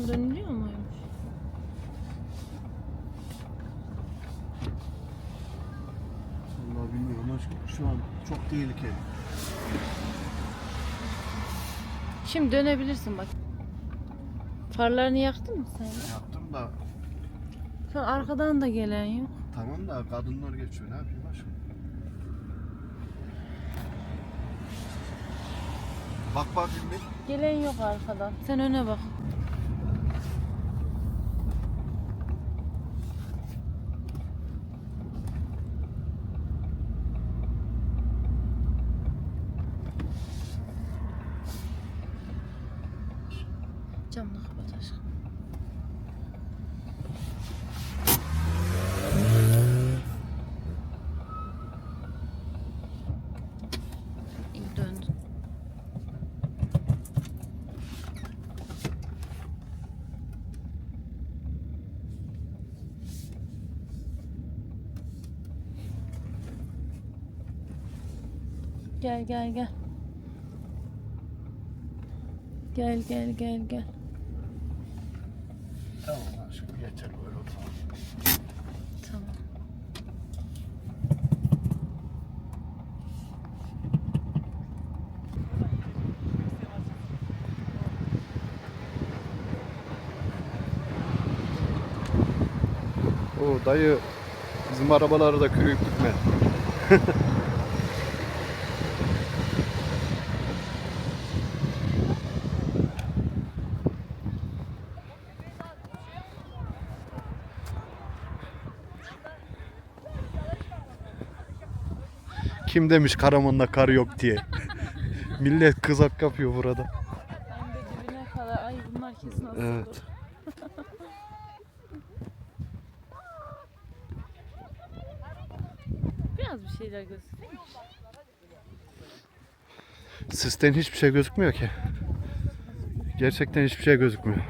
Buradan dönülüyor muymuş? Vallahi bilmiyorum ama şu- an çok tehlikeli. Şimdi dönebilirsin bak. Farlarını yaktın mı sen? Yaptım da an arkadan da gelen yok. tamam da kadınlar geçiyor ne yapayım aşkım? Bak bakayım bir. Gelen yok arkadan. Sen öne bak. Camını kapat aşkım. İyi döndün. Gel gel gel. Gel gel gel gel. Tamam aşkım yeter böyle oturalım. Tamam. O dayı bizim arabaları da kürüyüp gitme. Kim demiş Karaman'da kar yok diye. Millet kızak yapıyor burada. Ben de dibine kadar. Ay bunlar kesin asıldı. Evet. Biraz bir şeyler gözüküyor. Sisten hiçbir şey gözükmüyor ki. Gerçekten hiçbir şey gözükmüyor.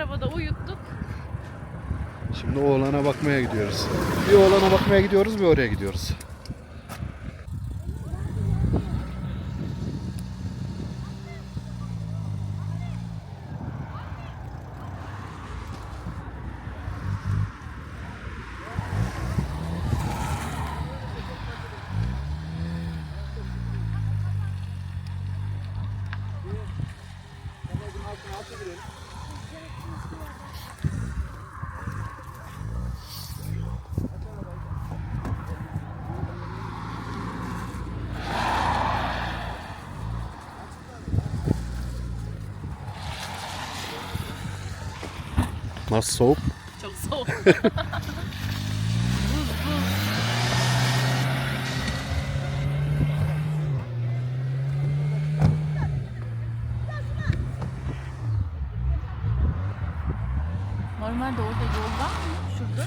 Arabada uyuttuk. Şimdi oğlana bakmaya gidiyoruz. Bir oğlana bakmaya gidiyoruz, bir oraya gidiyoruz. Nasıl soğuk? Çok soğuk. buz buz. Normalde orada yol var mı? Şurada.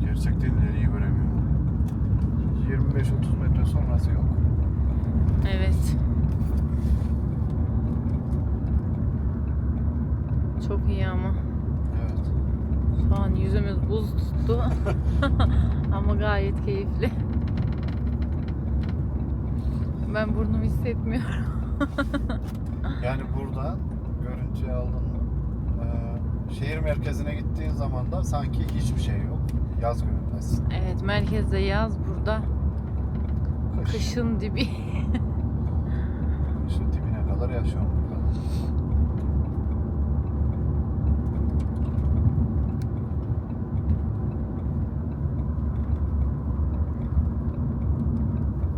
Gerçekten ileriyi göremiyorum. 25-30 metre sonrası yok. Evet. Çok iyi ama. Evet. Şu an yüzümüz buz tuttu. ama gayet keyifli. Ben burnumu hissetmiyorum. Yani burada görüntüyü aldın mı? Ee, şehir merkezine gittiğin zaman da sanki hiçbir şey yok. Yaz günündesin. Evet merkezde yaz burada kış. Kışın dibi. İşte dibine kadar yaşıyorum. bu kadar.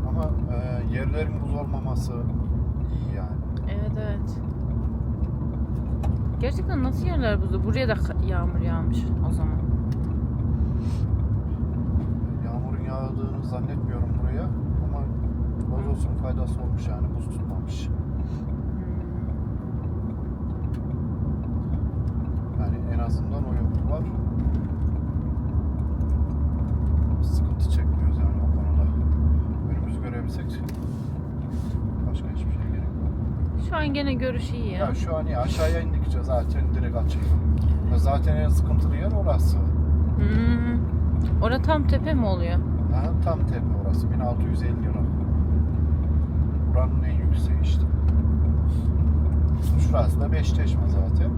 Ama e, yerlerin iyi yani. evet evet. Gerçekten nasıl yerler buzlu? Buraya da yağmur yağmış o zaman. Yağmurun yağdığını zannetmiyorum buraya ama boz olsun faydası olmuş yani buz tutmamış. Yani en azından o yok var. Sıkıntı çekmiyoruz yani o konuda. Önümüzü görebilsek başka hiçbir şey gerek yok. Şu an gene görüş iyi ya. Ya şu an iyi aşağıya indikçe zaten direkt açılıyor. Ve Zaten en sıkıntılı yer orası. Hmm. Orada tam tepe mi oluyor? Ha, tam tepe orası 1650 lira. Buranın en yükseği işte. Şurası da Beşteşme zaten.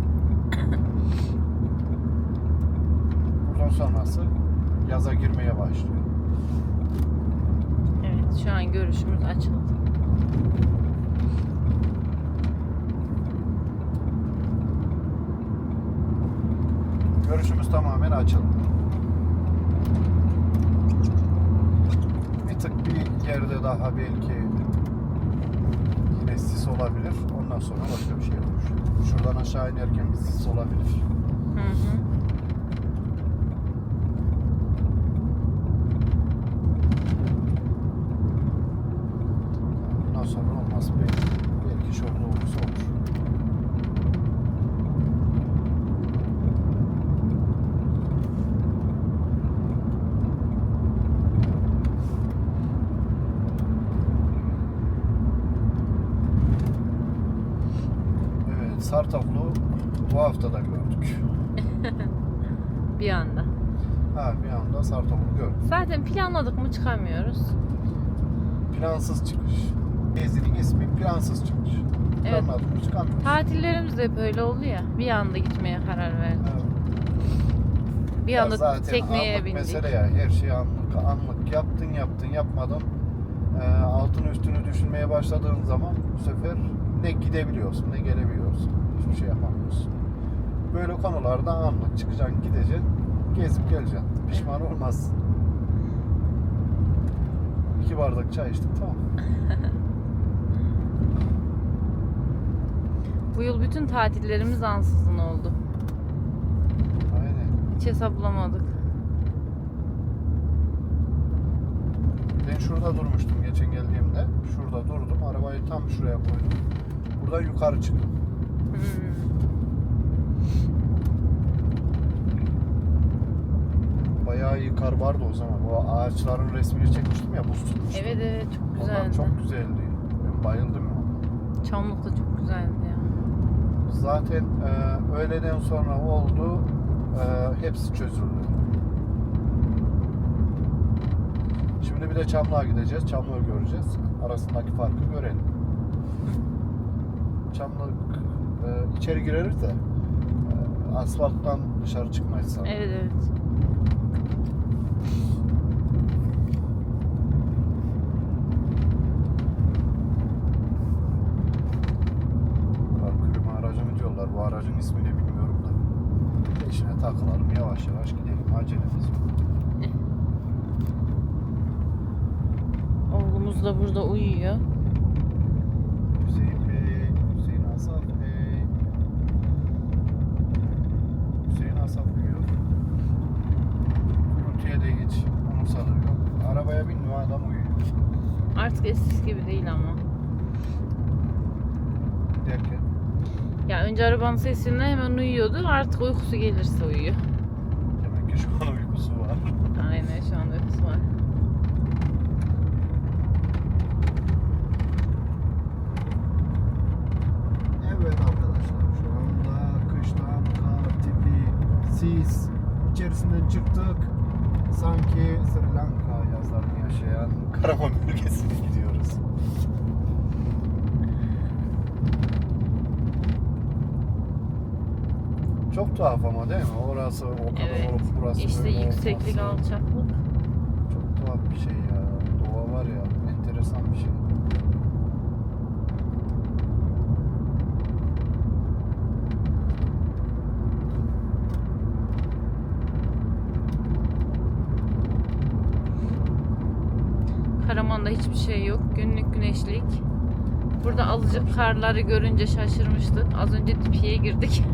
Buradan sonrası yaza girmeye başlıyor. Evet şu an görüşümüz açıldı. Görüşümüz tamamen açıldı. Bir tık bir yerde daha belki yine sis olabilir. Ondan sonra başka bir şey olur. Şuradan aşağı inerken bir sis olabilir. Hı hı. Bundan sonra olmaz. Belki, belki şurada olursa olur. Evet, Sartaflu bu hafta da gördük. Bir anda. Ha, bir anda Sartaflu gördük. Zaten planladık mı çıkamıyoruz. Plansız çıkış. Gezinin ismi plansız çıkış. Evet. Planladık mı çıkamıyoruz. Tatillerimiz de hep öyle oldu ya. Bir anda gitmeye karar verdik. Evet. Bir anda zaten tekneye anlık bindik. mesele ya. Her şey anlık. Anlık yaptın yaptın yapmadın. Ee, altın üstünü düşünmeye başladığın zaman bu sefer ne gidebiliyorsun ne gelebiliyorsun. Hiçbir şey yapamıyorsun. Böyle konularda anlık çıkacaksın gideceksin. Gezip geleceksin. Pişman olmazsın. İki bardak çay içtik tamam. Bu yıl bütün tatillerimiz ansızın oldu. Aynen. Hiç hesaplamadık. Ben şurada durmuştum geçen geldiğimde. Şurada durdum. Arabayı tam şuraya koydum. Buradan yukarı çıktım. Hmm. Bayağı iyi kar vardı o zaman. O ağaçların resmini çekmiştim ya buz tutmuştu. Evet evet çok Onlar güzeldi. çok güzeldi. Ben bayıldım ya. Çamlık da çok güzeldi ya. Zaten e, öğleden sonra oldu. e, hepsi çözüldü. Şimdi bir de Çamlık'a gideceğiz. Çamlık'ı göreceğiz. Arasındaki farkı görelim. Çamlık e, içeri gireriz de e, asfalttan dışarı çıkmayız sanırım. Evet evet. Parkürüme aracı mı diyorlar. Bu aracın ismini bilmiyorum da. Peşine takılalım yavaş yavaş gidelim. Acelemiz yok. Oğlumuz da burada uyuyor. Hüseyin Bey, Hüseyin Asaf Bey. Hüseyin Asaf uyuyor. Gürültüye de hiç umursadığı yok. Arabaya bindim adam uyuyor. Eskisi gibi değil ama. Derken Ya önce arabanın sesinden hemen uyuyordu. Artık uykusu gelirse uyuyor. burası, o kadar evet. olup burası İşte böyle yükseklik, olmaz. alçaklık. Çok tuhaf bir şey ya. Doğa var ya, enteresan bir şey. Karaman'da hiçbir şey yok. Günlük güneşlik. Burada alıcı karları görünce şaşırmıştık. Az önce dipiye girdik.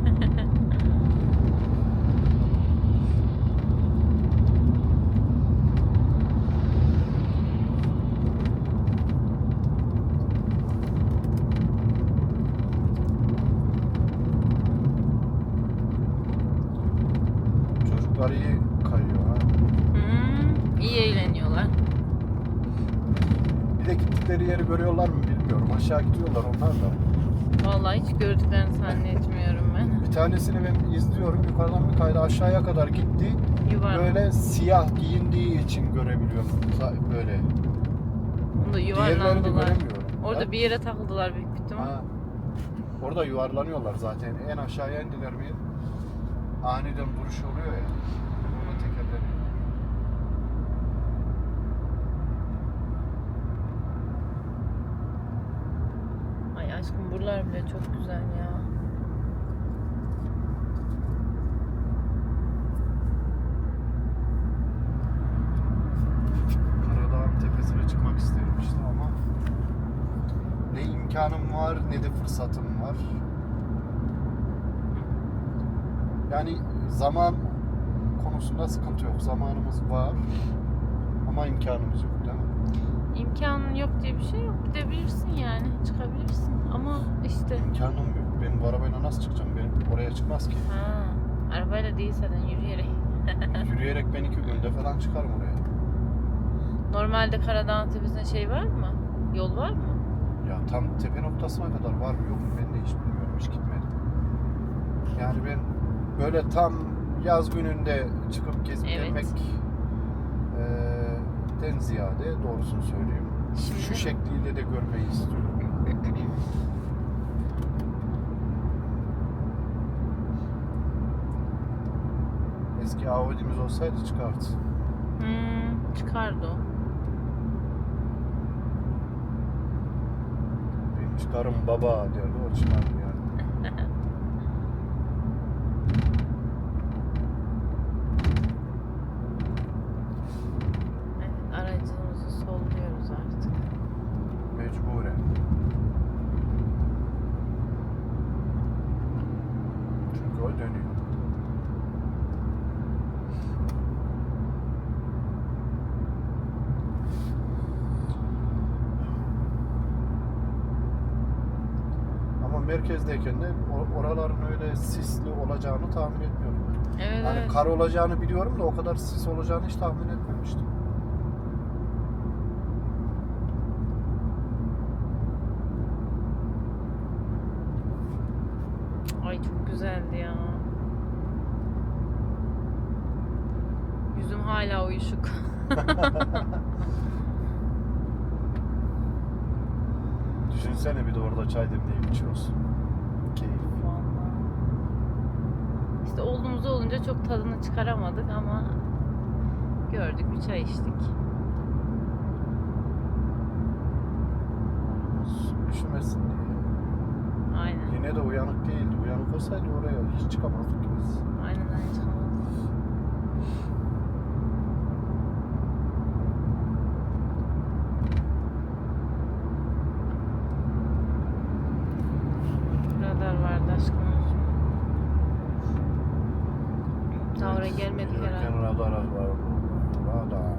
Çocuklar iyi kayıyor ha. Hmm, iyi eğleniyorlar. Bir de gittikleri yeri görüyorlar mı bilmiyorum. Aşağı gidiyorlar onlar da. Vallahi hiç gördüklerini zannetmiyorum ben. Bir tanesini ben izliyorum. Yukarıdan bir kaydı aşağıya kadar gitti. Yuvar. Böyle siyah giyindiği için görebiliyorum. Böyle. Bunda Diğerlerini yuvarlandılar. Orada Ha? bir yere takıldılar büyük bir ihtimal. Ha. Orada yuvarlanıyorlar zaten. En aşağıya indiler mi aniden duruş oluyor ya. Orada tekerleri. Ay aşkım buralar bile çok güzel ya. Karadağ'ın tepesine çıkmak isterim işte ama ne imkanım var ne de fırsatım var. Yani zaman konusunda sıkıntı yok. Zamanımız var ama imkanımız yok değil mi? İmkanın yok diye bir şey yok. Gidebilirsin yani. Çıkabilirsin. Ama işte. İmkanım yok. Ben bu arabayla nasıl çıkacağım? Benim oraya çıkmaz ki. Ha, arabayla değil zaten yürüyerek. Yürüyerek ben iki günde falan çıkarım oraya. Normalde Karadağ'ın tepesinde şey var mı? Yol var mı? Ya tam tepe noktasına kadar var mı yok mu ben de hiç bilmiyorum. Hiç gitmedim. Yani ben böyle tam yaz gününde çıkıp gezip Evet. gelmek eee, den ziyade doğrusunu söyleyeyim. Şimdi Şu şekliyle de görmeyi istiyorum. Eski Audi'miz olsaydı çıkardı. Hmm, çıkardı o. Ben çıkarım baba derdi o çıkardı yani. Evet, aracımızı solluyoruz artık. Mecburen. Çünkü o dönüyor. Ama merkezdeyken de or- oraların öyle sisli olacağını tahmin etmiyorum. ben. Evet, Hani evet. kar olacağını biliyorum da o kadar sis olacağını hiç tahmin etmemiştim. Ay çok güzeldi ya. Yüzüm hala uyuşuk. Düşünsene bir de orada çay demleyip içiyorsun. Keyif. Vallahi. İşte oğlumuz olunca çok tadını çıkaramadık ama gördük bir çay içtik. Üşümesin diye. Aynen. Yine de uyanık değildi. Uyanık olsaydı oraya hiç çıkamazdık ki biz. Aynen aynen çıkamadık. Radar vardı aşkım. Daha oraya gelmedik Gelirken herhalde. radar var. Radar.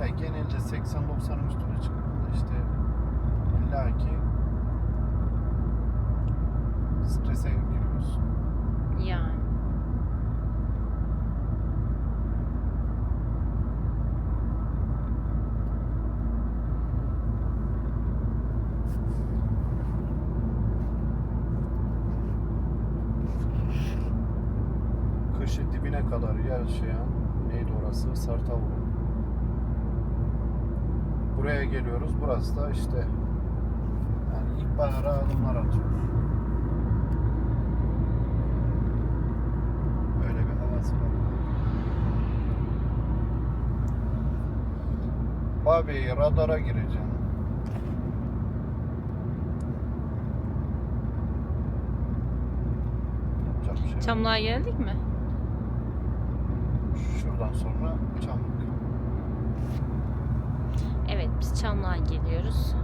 Ya genelde 80-90'ın üstüne çıktığında işte illaki strese giriyorsun. Yani. Kışı dibine kadar yaşayan neydi orası? Sartavuk. Buraya geliyoruz. Burası da işte yani ilkbahara adımlar atıyor. Böyle bir havası var. Babi radara gireceğim. Şey. Çamlığa geldik mi? Şuradan sonra Çamlık. Evet biz Çamlık'a geliyoruz.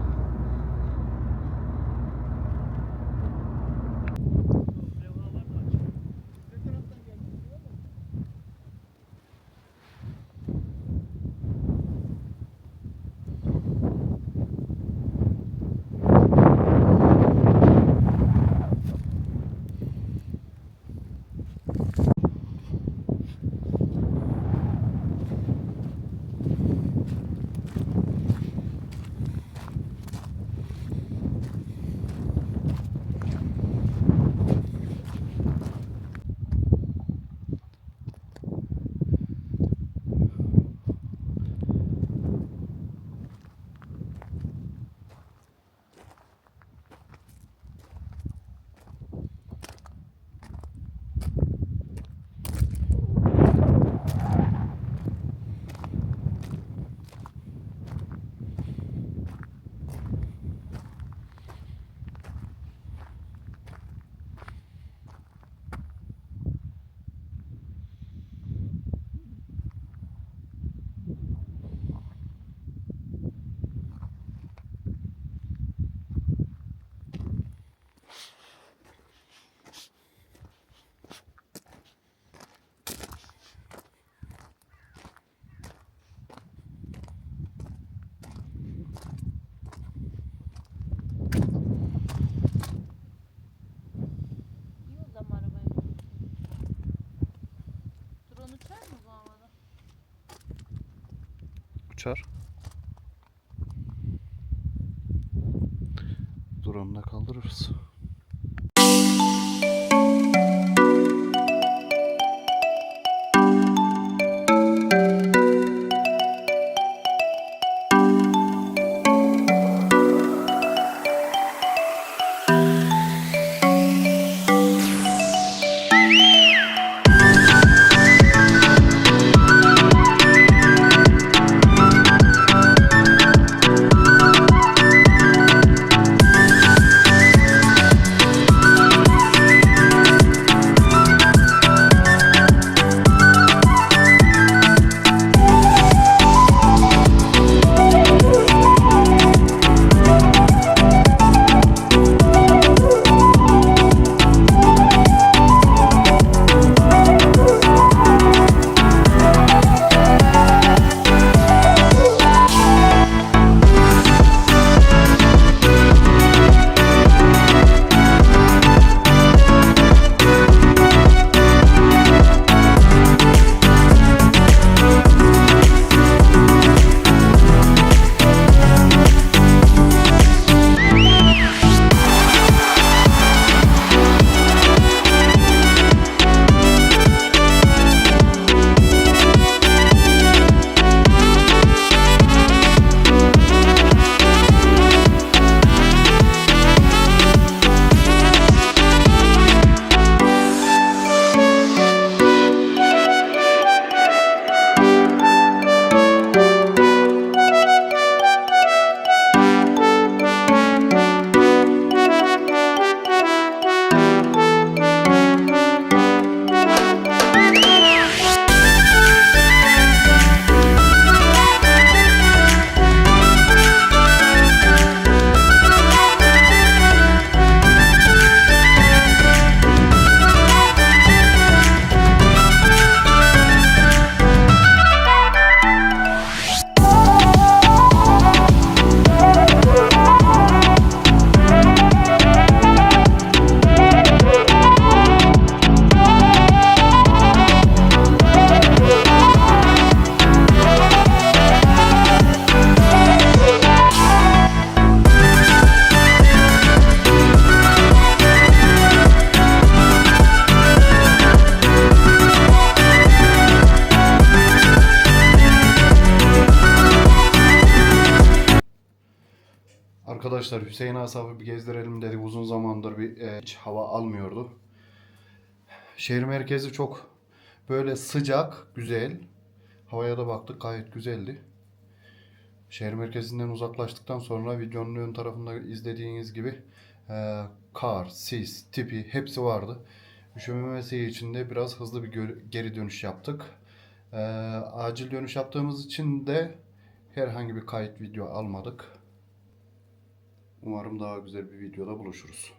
Uçar. Drone'la kaldırırız. Arkadaşlar Hüseyin Asaf'ı bir gezdirelim dedik. Uzun zamandır bir e, hiç hava almıyordu. Şehir merkezi çok böyle sıcak, güzel. Havaya da baktık gayet güzeldi. Şehir merkezinden uzaklaştıktan sonra videonun ön tarafında izlediğiniz gibi e, kar, sis, tipi hepsi vardı. Üşümemesi için de biraz hızlı bir geri dönüş yaptık. E, acil dönüş yaptığımız için de Herhangi bir kayıt video almadık. Umarım daha güzel bir videoda buluşuruz.